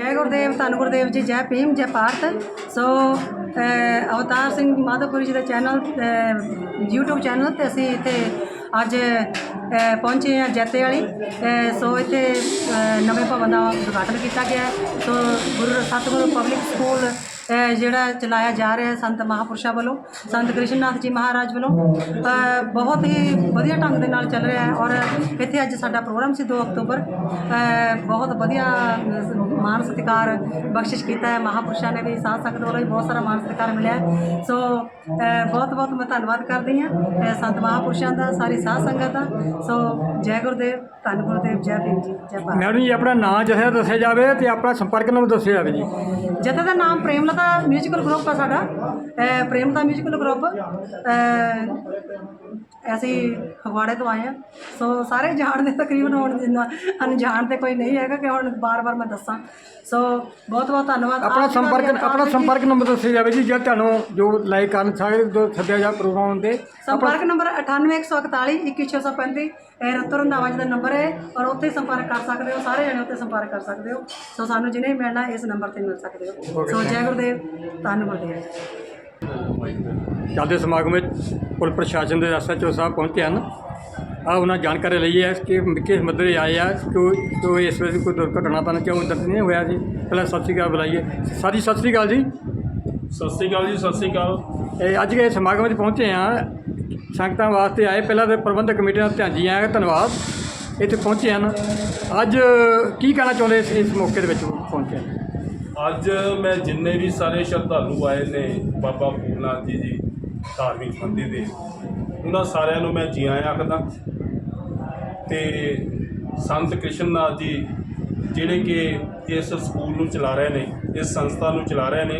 ਜੈ ਗੁਰਦੇਵ ਧੰਨ ਗੁਰਦੇਵ ਜੀ ਜੈ ਭੀਮ ਜੈ ਭਾਰਤ। ਸੋ ਅਵਤਾਰ ਸਿੰਘ ਮਾਧੋਪੁਰੀ ਜੀ ਦੇ ਚੈਨਲ ਅ, YouTube ਚੈਨਲ ਤੇ ਅਸੀਂ ਇੱਥੇ ਅੱਜ ਪਹੁੰਚੇ ਹਾਂ ਜੈਤੇ ਵਾਲੀ। ਸੋ ਇੱਥੇ ਨਵੇਂ ਭਵਨ ਦਾ ਉਦਘਾਟਨ ਕੀਤਾ ਗਿਆ। ਸੋ ਗੁਰੂ ਸਤਿਗੁਰੂ ਪਬਲਿਕ ਸਕੂਲ ਜਿਹੜਾ ਚਲਾਇਆ ਜਾ ਰਿਹਾ ਹੈ ਸੰਤ ਮਹਾਪੁਰਸ਼ਾਂ ਵੱਲੋਂ ਸੰਤ ਕ੍ਰਿਸ਼ਨਨਾਥ ਜੀ ਮਹਾਰਾਜ ਵੱਲੋਂ। ਬਹੁਤ ਹੀ ਵਧੀਆ ਢੰਗ ਦੇ ਨਾਲ ਚੱਲ ਰਿਹਾ ਹੈ ਔਰ ਇੱਥੇ ਅੱਜ ਸਾਡਾ ਪ੍ਰੋਗਰਾਮ ਸੀ 2 ਅਕਤੂਬਰ। ਬਹੁਤ ਵਧੀਆ ਮਾਨ ਸਤਿਕਾਰ ਬਖਸ਼ਿਸ਼ ਕੀਤਾ ਹੈ ਮਹਾਪੁਰਸ਼ਾਂ ਨੇ ਵੀ ਸਾਧ ਸੰਗਤ ਵੱਲੋਂ ਵੀ ਬਹੁਤ ਸਾਰਾ ਮਾਨ ਸਤਿਕਾਰ ਮਿਲਿਆ। ਸੋ ਬਹੁਤ ਬਹੁਤ ਮੈਂ ਧੰਨਵਾਦ ਕਰਦੀ ਹਾਂ ਸੰਤ ਮਹਾਪੁਰਸ਼ਾਂ ਦਾ ਸਾਰੀ ਸਾਧ ਸੰਗਤ ਦਾ ਸੋ ਜੈ ਗੁਰਦੇਵ ਧੰਨ ਗੁਰਦੇਵ ਜੈ ਭੀਮ ਜੀ ਜੈ ਭਾਰਤ ਮੈਡਮ ਜੀ ਆਪਣਾ ਨਾਂ ਜਥਾ ਦੱਸਿਆ ਜਾਵੇ ਤੇ ਆਪਣਾ ਸੰਪਰਕ ਨੰਬਰ ਦੱਸਿਆ ਜਾਵੇ ਜੀ ਜਥੇ ਦਾ ਨਾਮ ਪ੍ਰੇਮਲਤਾ ਮਿਊਜ਼ੀਕਲ ਗਰੁੱਪ ਹੈ ਸਾਡਾ ਪ੍ਰੇਮਲਤਾ ਮਿਊਜ਼ੀਕਲ ਗਰੁੱਪ ਅਸੀਂ ਫਗਵਾੜੇ ਤੋਂ ਆਏ ਹਾਂ। ਸੋ ਸਾਰੇ ਜਾਣਦੇ ਤਕਰੀਬਨ ਹੁਣ ਜਿੰਨਾ ਅਣਜਾਣ ਤੇ ਕੋਈ ਨਹੀਂ ਹੈਗਾ ਕਿ ਹੁਣ ਬਾਰ-ਬਾਰ ਮੈਂ ਦੱਸਾਂ। ਸੋ ਬਹੁਤ ਬਹੁਤ ਧੰਨਵਾਦ। ਆਪਣਾ ਆਪ ਜੀ ਦਾ ਸੰਪਰਕ ਆਪਣਾ। ਸੰਪਰਕ ਨੰਬਰ ਦੱਸਿਆ ਜਾਵੇ ਜੀ ਜੇ ਤੁਹਾਨੂੰ ਜੋ ਲਾਈਕ ਕਰਨ ਸਾਰੇ ਜੋ ਸੱਦਿਆ ਜਾ ਪ੍ਰੋਗਰਾਮ ਦੇ ਸੰਪਰਕ ਨੰਬਰ 98141 21635 ਇਹ ਰਤਨ ਰੰਧਾਵਾ ਜੀ ਦਾ ਨੰਬਰ ਹੈ ਔਰ ਉੱਥੇ ਸੰਪਰਕ ਕਰ ਸਕਦੇ ਹੋ ਸਾਰੇ ਜਣੇ ਉੱਥੇ ਸੰਪਰਕ ਕਰ ਸਕਦੇ ਹੋ। ਸੋ ਸਾਨੂੰ ਜਿਹਨੇ ਵੀ ਮਿਲਣਾ ਇਸ ਨੰਬਰ ਤੇ ਮਿਲ ਸਕਦੇ ਹੋ। ਸੋ ਜੈ ਗੁਰਦੇਵ ਧੰਨ ਗੁਰਦੇਵ ਚੱਲਦੇ ਸਮਾਗਮ ਵਿੱਚ ਪੁਲਿਸ ਪ੍ਰਸ਼ਾਸਨ ਦੇ ਐਸਐਚਓ ਸਾਹਿਬ ਪਹੁੰਚੇ ਹਨ। ਆ ਉਹਨਾਂ ਜਾਣਕਾਰੀ ਲਈ ਹੈ ਕਿ ਕਿਸ ਮਦਰੇ ਆਏ ਆ ਕਿ ਜੋ ਇਸ ਵੇਲੇ ਕੋਈ ਦੁਰਘਟਨਾ ਤਾਂ ਕਿਉਂ ਦਰਜ ਨਹੀਂ ਹੋਇਆ ਜੀ? ਪਹਿਲਾਂ ਸਤਿ ਸ਼੍ਰੀ ਅਕਾਲ ਬੁਲਾਈਏ। ਸਾਡੀ ਸਤਿ ਸ਼੍ਰੀ ਅਕਾਲ ਜੀ। ਸਤਿ ਸ਼੍ਰੀ ਅਕਾਲ ਜੀ ਸਤਿ ਸ਼੍ਰੀ ਅਕਾਲ। ਇਹ ਅੱਜ ਦੇ ਸਮਾਗਮ ਵਿੱਚ ਪਹੁੰਚੇ ਆ ਸੰਗਤਾਂ ਵਾਸਤੇ ਆਏ ਪਹਿਲਾਂ ਤੇ ਪ੍ਰਬੰਧਕ ਕਮੇਟੀ ਦਾ ਧੰਨ ਜੀ ਆਇਆ ਧੰਨਵਾਦ। ਇੱਥੇ ਪਹੁੰਚੇ ਹਨ। ਅੱਜ ਕੀ ਕਹਿਣਾ ਚਾਹੁੰਦੇ ਇਸ ਇਸ ਮੌਕੇ ਦੇ ਵਿੱਚ ਪਹੁੰਚੇ ਹਨ? ਅੱਜ ਮੈਂ ਜਿੰਨੇ ਵੀ ਸਾਰੇ ਸ਼ਰਧਾਲੂ ਆਏ ਨੇ ਬਾਬਾ ਫੂਲਨਾਥ ਜੀ ਦੀ ਧਾਰਮਿਕ ਮੰਦਿਰ ਦੇ ਉਹਨਾਂ ਸਾਰਿਆਂ ਨੂੰ ਮੈਂ ਜੀ ਆਇਆਂ ਆਖਦਾ। ਤੇ ਸੰਤ ਕ੍ਰਿਸ਼ਨਨਾਥ ਜੀ ਜਿਹੜੇ ਕਿ ਇਸ ਸਕੂਲ ਨੂੰ ਚਲਾ ਰਹੇ ਨੇ ਇਸ ਸੰਸਥਾ ਨੂੰ ਚਲਾ ਰਹੇ ਨੇ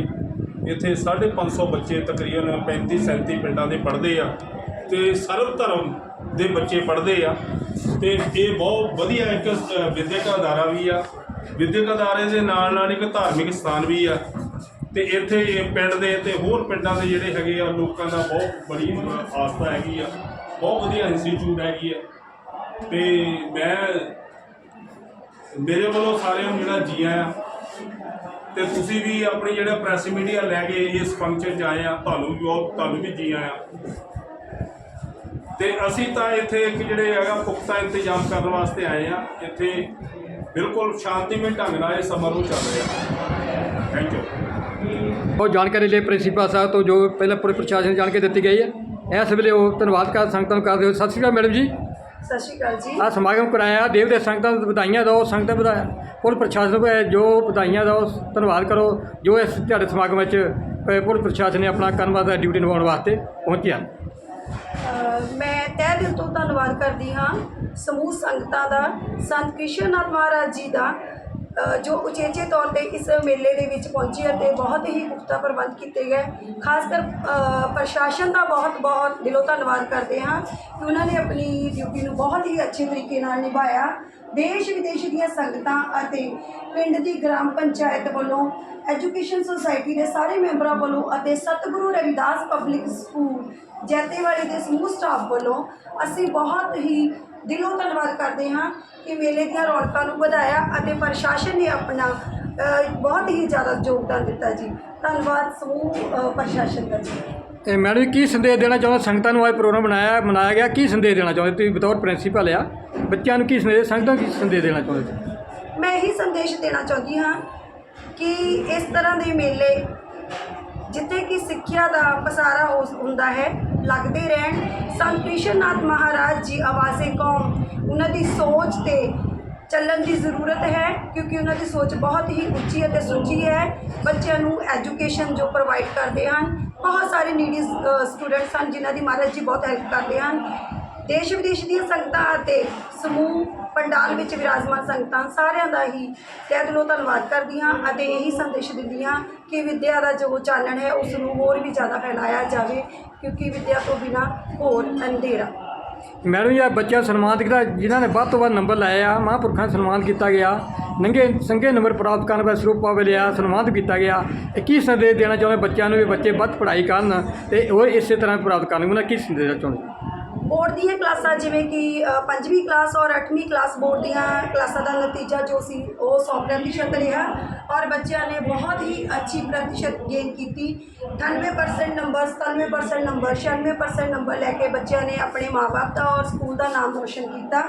ਇੱਥੇ 550 ਬੱਚੇ ਤਕਰੀਬਨ 35 37 ਪਿੰਡਾਂ ਦੇ ਪੜ੍ਹਦੇ ਆ ਤੇ ਸਰਵ ਧਰਮ ਦੇ ਬੱਚੇ ਪੜ੍ਹਦੇ ਆ ਤੇ ਇਹ ਬਹੁਤ ਵਧੀਆ ਇੱਕ ਅ, ਵਿਦਿਅਕ ਅਦਾਰਾ ਵੀ ਆ। ਵਿਦਿਅਕ ਅਦਾਰੇ ਦੇ ਨਾਲ ਨਾਲ ਇੱਕ ਧਾਰਮਿਕ ਸਥਾਨ ਵੀ ਆ। ਤੇ ਇੱਥੇ ਪਿੰਡ ਦੇ ਤੇ ਹੋਰ ਪਿੰਡਾਂ ਦੇ ਜਿਹੜੇ ਹੈਗੇ ਆ, ਲੋਕਾਂ ਦਾ ਬਹੁਤ ਬੜੀ ਆਸਥਾ ਹੈਗੀ ਆ। ਬਹੁਤ ਵਧੀਆ ਇੰਸਟੀਚਿਊਟ ਹੈਗੀ ਆ। ਤੇ ਮੈਂ ਮੇਰੇ ਵੱਲੋਂ ਸਾਰਿਆਂ ਨੂੰ ਜਿਹੜਾ ਜੀ ਆਇਆਂ। ਤੇ ਤੁਸੀਂ ਵੀ ਆਪਣੀ ਜਿਹੜਾ ਪ੍ਰੈਸ ਮੀਡੀਆ ਲੈ ਕੇ ਇਸ ਫੰਕਸ਼ਨ 'ਚ ਆਏ ਆ ਤੁਹਾਨੂੰ ਵੀ ਬਹੁਤ, ਤੁਹਾਨੂੰ ਵੀ ਜੀ ਆਇਆਂ। ਤੇ ਅਸੀਂ ਤਾਂ ਇੱਥੇ ਇੱਕ ਜਿਹੜੇ ਹੈਗਾ ਪੁਖਤਾ ਇੰਤਜ਼ਾਮ ਕਰਨ ਵਾਸਤੇ ਆਏ ਆ ਇੱਥੇ ਬਿਲਕੁਲ ਸ਼ਾਂਤੀਮਈ ਢੰਗ ਨਾਲ ਇਹ ਸਮਾਰੋਹ ਚੱਲ ਰਿਹਾ ਥੈਂਕ ਯੂ ਉਹ ਜਾਣਕਾਰੀ ਲਈ ਪ੍ਰਿੰਸੀਪਲ ਸਾਹਿਬ ਤੋਂ ਜੋ ਪਹਿਲਾਂ ਪੁਲਿਸ ਪ੍ਰਸ਼ਾਸਨ ਨੂੰ ਜਾਣਕਾਰੀ ਦਿੱਤੀ ਗਈ ਹੈ। ਇਸ ਵੇਲੇ ਉਹ ਧੰਨਵਾਦ ਕਰ ਸੰਗਤਾਂ ਨੂੰ ਕਰਦੇ ਹੋ ਸਤਿ ਸ਼੍ਰੀ ਅਕਾਲ ਮੈਡਮ ਜੀ। ਸਤਿ ਸ਼੍ਰੀ ਅਕਾਲ ਜੀ। ਆ ਸਮਾਗਮ ਕਰਾਇਆ। ਦੇਵ ਦੇ ਸੰਗਤਾਂ ਨੂੰ ਵਧਾਈਆਂ ਦਿਓ ਸੰਗਤਾਂ ਵਧਾਇਆ। ਪੁਲਿਸ ਪ੍ਰਸ਼ਾਸਨ ਨੂੰ ਜੋ ਵਧਾਈਆਂ ਦਿਓ ਧੰਨਵਾਦ ਕਰੋ। ਜੋ ਇਸ ਤੁਹਾਡੇ ਸਮਾਗਮ ਵਿੱਚ ਪੁਲਿਸ ਪ੍ਰਸ਼ਾਸਨ ਨੇ ਆਪਣਾ ਕੰਮਾਂ ਦਾ ਡਿਊਟੀ ਨਿਭਾਉਣ ਵਾਸਤੇ ਪਹੁੰਚੇ ਹਨ ਅ, ਮੈਂ ਤਹਿ ਦਿਲ ਤੋਂ ਧੰਨਵਾਦ ਕਰਦੀ ਹਾਂ ਸਮੂਹ ਸੰਗਤਾਂ ਦਾ, ਸੰਤ ਕ੍ਰਿਸ਼ਨਨਾਥ ਮਹਾਰਾਜ ਜੀ ਦਾ ਜੋ ਉਚੇਚੇ ਤੌਰ ਤੇ ਇਸ ਮੇਲੇ ਦੇ ਵਿੱਚ ਪਹੁੰਚੇ ਅਤੇ ਬਹੁਤ ਹੀ ਪੁਖਤਾ ਪ੍ਰਬੰਧ ਕੀਤੇ ਗਏ। ਖਾਸ ਕਰ ਪ੍ਰਸ਼ਾਸਨ ਦਾ ਬਹੁਤ ਬਹੁਤ ਦਿਲੋਂ ਧੰਨਵਾਦ ਕਰਦੇ ਹਾਂ ਕਿ ਉਹਨਾਂ ਨੇ ਆਪਣੀ ਡਿਊਟੀ ਨੂੰ ਬਹੁਤ ਹੀ ਅੱਛੇ ਤਰੀਕੇ ਨਾਲ ਨਿਭਾਇਆ। ਦੇਸ਼ ਵਿਦੇਸ਼ ਦੀਆਂ ਸੰਗਤਾਂ ਅਤੇ ਪਿੰਡ ਦੀ ਗ੍ਰਾਮ ਪੰਚਾਇਤ ਵੱਲੋਂ ਐਜੂਕੇਸ਼ਨ ਸੁਸਾਇਟੀ ਦੇ ਸਾਰੇ ਮੈਂਬਰਾਂ ਵੱਲੋਂ ਅਤੇ ਸਤਿਗੁਰੂ ਰਵਿਦਾਸ ਪਬਲਿਕ ਸਕੂਲ ਜੈਤੇਵਾੜੀ ਦੇ ਸਮੂਹ ਸਟਾਫ ਵੱਲੋਂ ਅਸੀਂ ਬਹੁਤ ਹੀ ਦਿਲੋਂ ਧੰਨਵਾਦ ਕਰਦੇ ਹਾਂ ਕਿ ਮੇਲੇ ਦੀਆਂ ਰੌਣਕਾਂ ਨੂੰ ਵਧਾਇਆ ਅਤੇ ਪ੍ਰਸ਼ਾਸਨ ਨੇ ਆਪਣਾ ਬਹੁਤ ਹੀ ਜ਼ਿਆਦਾ ਯੋਗਦਾਨ ਦਿੱਤਾ ਜੀ। ਧੰਨਵਾਦ ਸਮੂਹ ਪ੍ਰਸ਼ਾਸਨ ਦਾ ਜੀ। ਇਹ ਮੈਡਮ ਕੀ ਸੰਦੇਸ਼ ਦੇਣਾ ਚਾਹੁੰਦੇ? ਸੰਗਤਾਂ ਨੂੰ ਅੱਜ ਪ੍ਰੋਗਰਾਮ ਬਣਾਇਆ ਮਨਾਇਆ ਗਿਆ। ਕੀ ਸੰਦੇਸ਼ ਦੇਣਾ ਚਾਹੁੰਦੇ? ਤੁਸੀਂ ਬਤੌਰ ਪ੍ਰਿੰਸੀਪਲ ਆ। ਬੱਚਿਆਂ ਨੂੰ ਕੀ ਸੰਦੇਸ਼ ਸੰਗਤਾਂ ਨੂੰ ਕੀ ਸੰਦੇਸ਼ ਦੇਣਾ ਚਾਹੁੰਦੇ? ਮੈਂ ਇਹੀ ਸੰਦੇਸ਼ ਦੇਣਾ ਚਾਹੁੰਦੀ ਹਾਂ ਕਿ ਇਸ ਤਰ੍ਹਾਂ ਦੇ ਮੇਲੇ ਜਿੱਥੇ ਕਿ ਸਿੱਖਿਆ ਦਾ ਪਸਾਰਾ ਹੋ ਹੁੰਦਾ ਹੈ, ਲੱਗਦੇ ਰਹਿਣ। ਸੰਤ ਕ੍ਰਿਸ਼ਨਨਾਥ ਮਹਾਰਾਜ ਜੀ ਆਵਾਜ਼ੇ ਕੌਮ, ਉਹਨਾਂ ਦੀ ਸੋਚ ਤੇ ਚੱਲਣ ਦੀ ਜ਼ਰੂਰਤ ਹੈ, ਕਿਉਂਕਿ ਉਹਨਾਂ ਦੀ ਸੋਚ ਬਹੁਤ ਹੀ ਉੱਚੀ ਅਤੇ ਸੁੱਚੀ ਹੈ। ਬੱਚਿਆਂ ਨੂੰ ਐਜੂਕੇਸ਼ਨ ਜੋ ਪ੍ਰੋਵਾਈਡ ਕਰਦੇ ਹਨ, ਬਹੁਤ ਸਾਰੇ ਨੀਡੀ ਸਟੂਡੈਂਟਸ ਹਨ, ਜਿਨ੍ਹਾਂ ਦੀ ਮਹਾਰਾਜ ਜੀ ਬਹੁਤ ਹੈਲਪ ਕਰਦੇ ਹਨ। ਦੇਸ਼ ਵਿਦੇਸ਼ ਦੀਆਂ ਸੰਗਤਾਂ ਅਤੇ ਸਮੂਹ ਪੰਡਾਲ ਵਿੱਚ ਵਿਰਾਜਮਾਨ ਸੰਗਤਾਂ ਸਾਰਿਆਂ ਦਾ ਹੀ ਤਹਿ ਦਿਲੋਂ ਧੰਨਵਾਦ ਕਰਦੀ ਹਾਂ ਅਤੇ ਇਹੀ ਸੰਦੇਸ਼ ਦਿੰਦੀ ਹਾਂ ਕਿ ਵਿੱਦਿਆ ਦਾ ਜੋ ਚਾਨਣ ਹੈ ਉਸ ਨੂੰ ਹੋਰ ਵੀ ਜ਼ਿਆਦਾ ਫੈਲਾਇਆ ਜਾਵੇ ਕਿਉਂਕਿ ਵਿੱਦਿਆ ਤੋਂ ਬਿਨਾ ਹੋਰ ਅੰਧੇਰਾ। ਮੈਡਮ ਜੀ ਬੱਚਿਆਂ ਨੂੰ ਸਨਮਾਨਿਤ ਕੀਤਾ, ਜਿਨ੍ਹਾਂ ਨੇ ਵੱਧ ਤੋਂ ਵੱਧ ਨੰਬਰ ਲਾਏ ਆ, ਮਹਾਂਪੁਰਖਾਂ ਨੂੰ ਸਨਮਾਨ ਕੀਤਾ ਗਿਆ, ਨੰਗੇ, ਸੰਗੇ ਨੰਬਰ ਪ੍ਰਾਪਤ ਕਰਨ ਵਾਲੇ ਸਰੂਪਾ ਲਿਆ, ਸਨਮਾਨਿਤ ਕੀਤਾ ਗਿਆ। ਇਹ ਕੀ ਸੰਦੇਸ਼ ਦੇਣਾ ਚਾਹੁੰਦੇ ਬੱਚਿਆਂ ਨੂੰ ਵੀ ਬੱਚੇ ਵੱਧ ਪੜ੍ਹਾਈ ਕਰਨ ਤੇ ਹੋਰ ਇਸੇ ਤਰ੍ਹਾਂ ਪ੍ਰਾਪਤ ਕਰਨ ਉਹਨਾਂ ਕੀ ਸੰਦੇਸ਼ ਚਾਹੁੰਦੇ? ਬੋਰਡ ਦੀਆਂ ਕਲਾਸਾਂ ਜਿਵੇਂ ਕਿ ਪੰਜਵੀਂ ਕਲਾਸ ਔਰ 8ਵੀਂ ਕਲਾਸ ਬੋਰਡ ਦੀਆਂ ਕਲਾਸਾਂ ਦਾ ਨਤੀਜਾ ਜੋ ਸੀ, ਉਹ 100% ਰਿਹਾ ਔਰ ਬੱਚਿਆਂ ਨੇ ਬਹੁਤ ਹੀ ਅੱਛੀ ਪ੍ਰਤੀਸ਼ਤ ਗੇਨ ਕੀਤੀ। 98% ਨੰਬਰ 97% ਨੰਬਰ 96% ਨੰਬਰ ਲੈ ਕੇ ਬੱਚਿਆਂ ਨੇ ਆਪਣੇ ਮਾਪੇ ਦਾ ਔਰ ਸਕੂਲ ਦਾ ਨਾਮ ਰੋਸ਼ਨ ਕੀਤਾ।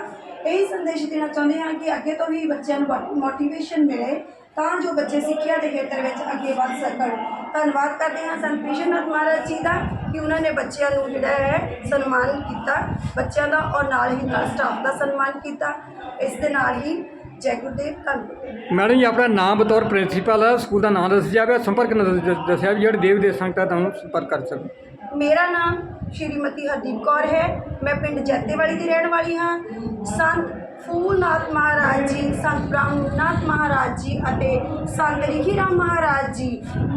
ਇਹੀ ਸੰਦੇਸ਼ ਦੇਣਾ ਚਾਹੁੰਦੇ ਹਾਂ ਕਿ ਅੱਗੇ ਤੋਂ ਵੀ ਬੱਚਿਆਂ ਨੂੰ ਮੋਟੀਵੇਸ਼ਨ ਮਿਲੇ ਤਾਂ ਜੋ ਬੱਚੇ ਸਿੱਖਿਆ ਦੇ ਖੇਤਰ ਵਿੱਚ ਅੱਗੇ ਵੱਧ ਸਕਣ। ਧੰਨਵਾਦ ਕਰਦੇ ਹਾਂ ਸੰਤ ਵਿਸ਼ਵਨਾਥ ਮਹਾਰਾਜ ਜੀ ਦਾ ਕਿ ਉਹਨਾਂ ਨੇ ਬੱਚਿਆਂ ਨੂੰ ਜਿਹੜਾ ਹੈ ਸਨਮਾਨ ਕੀਤਾ। ਬੱਚਿਆਂ ਦਾ ਔਰ ਨਾਲ ਹੀ ਨਾਲ ਸਟਾਫ ਦਾ ਸਨਮਾਨ ਕੀਤਾ। ਇਸ ਦੇ ਨਾਲ ਹੀ ਜੈ ਗੁਰਦੇਵ ਧੰਨਵਾਦ। ਮੈਡਮ ਜੀ ਆਪਣਾ ਨਾਮ ਬਤੌਰ ਪ੍ਰਿੰਸੀਪਲ ਸਕੂਲ ਦਾ ਨਾਮ ਦੱਸਿਆ ਜਾਵੇ ਸੰਪਰਕ ਨੰਬਰ ਦੱਸਿਆ ਵੀ ਜਿਹੜੇ ਦੇਵ ਦੇ ਸੰਗਤਾਂ ਤੁਹਾਨੂੰ ਸੰਪਰਕ ਕਰ ਸਕਣ। ਮੇਰਾ ਨਾਮ ਸ਼੍ਰੀਮਤੀ ਹਰਦੀਪ ਕੌਰ ਹੈ। ਮੈਂ ਪਿੰਡ ਜੈਤੇਵਾਲੀ ਦੀ ਰਹਿਣ ਵਾਲੀ ਹਾਂ। ਸੰਤ ਫੂਲਨਾਥ ਮਹਾਰਾਜ ਜੀ, ਸੰਤ ਬ੍ਰਹਮਨਾਥ ਮਹਾਰਾਜ ਜੀ ਅਤੇ ਸੰਤ ਰਿਖੀਰਾਮ ਮਹਾਰਾਜ ਜੀ,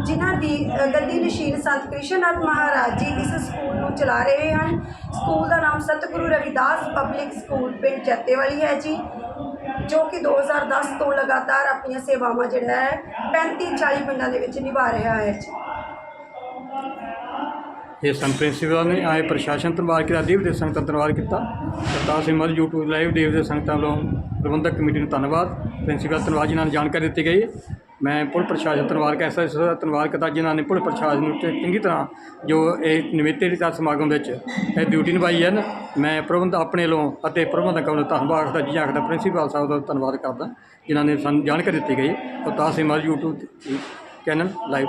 ਜਿਨ੍ਹਾਂ ਦੀ ਗੱਦੀ ਨਸ਼ੀਨ ਸੰਤ ਕ੍ਰਿਸ਼ਨਨਾਥ ਮਹਾਰਾਜ ਜੀ ਇਸ ਸਕੂਲ ਨੂੰ ਚਲਾ ਰਹੇ ਹਨ। ਸਕੂਲ ਦਾ ਨਾਮ ਸਤਿਗੁਰੂ ਰਵਿਦਾਸ ਪਬਲਿਕ ਸਕੂਲ ਪਿੰਡ ਜੈਤੇਵਾਲੀ ਹੈ ਜੀ, ਜੋ ਕਿ 2010 ਤੋਂ ਲਗਾਤਾਰ ਆਪਣੀਆਂ ਸੇਵਾਵਾਂ ਜਿਹੜਾ ਹੈ 35 40 ਪਿੰਡਾਂ ਦੇ ਵਿੱਚ ਨਿਭਾ ਰਿਹਾ ਹੈ ਜੀ। ਇਹ ਸੰਤ ਪ੍ਰਿੰਸੀਪਲ ਨੇ ਆਏ ਪ੍ਰਸ਼ਾਸਨ ਧੰਨਵਾਦ ਕੀਤਾ, ਦੇਵ ਦੇ ਸੰਗਤਾਂ ਦਾ ਧੰਨਵਾਦ ਕੀਤਾ। ਸਰਦਾਰ ਸਿੰਘ ਮਲ YouTube ਲਾਈਵ ਦੇਵ ਦੇ ਸੰਗਤਾਂ ਵੱਲੋਂ ਪ੍ਰਬੰਧਕ ਕਮੇਟੀ ਨੂੰ ਧੰਨਵਾਦ। ਪ੍ਰਿੰਸੀਪਲ ਧੰਨਵਾਦ ਜਿਨ੍ਹਾਂ ਨੂੰ ਜਾਣਕਾਰੀ ਦਿੱਤੀ ਗਈ। ਮੈਂ ਪੁਲਿਸ ਪ੍ਰਸ਼ਾਸਨ ਧੰਨਵਾਦ ਕਰਦਾ ਇਸ ਦਾ ਧੰਨਵਾਦ ਕਰਦਾ ਜਿਨ੍ਹਾਂ ਨੇ ਪੁਲਿਸ ਪ੍ਰਸ਼ਾਸਨ ਨੂੰ ਚੰਗੀ ਤਰ੍ਹਾਂ ਜੋ ਇਹ ਨਿਮਿਤੇ ਦੀ ਸਮਾਗਮ ਵਿੱਚ, ਇਹ ਡਿਊਟੀ ਨਿਭਾਈ ਹੈ ਮੈਂ ਪ੍ਰਬੰਧ ਆਪਣੇ ਵੱਲੋਂ ਅਤੇ ਪ੍ਰਬੰਧਕਾਂ ਵੱਲੋਂ ਧੰਨਵਾਦ ਕਰਦਾ, ਜੀ, ਆਖਦਾ ਪ੍ਰਿੰਸੀਪਲ ਸਾਹਿਬ ਦਾ ਧੰਨਵਾਦ ਕਰਦਾ, ਜਿਨ੍ਹਾਂ ਨੇ ਸਾਨੂੰ ਜਾਣਕਾਰੀ ਦਿੱਤੀ ਗਈ। ਅਵਤਾਰ ਸਿੰਘ ਮਲ YouTube ਚੈਨਲ ਲਾਈਵ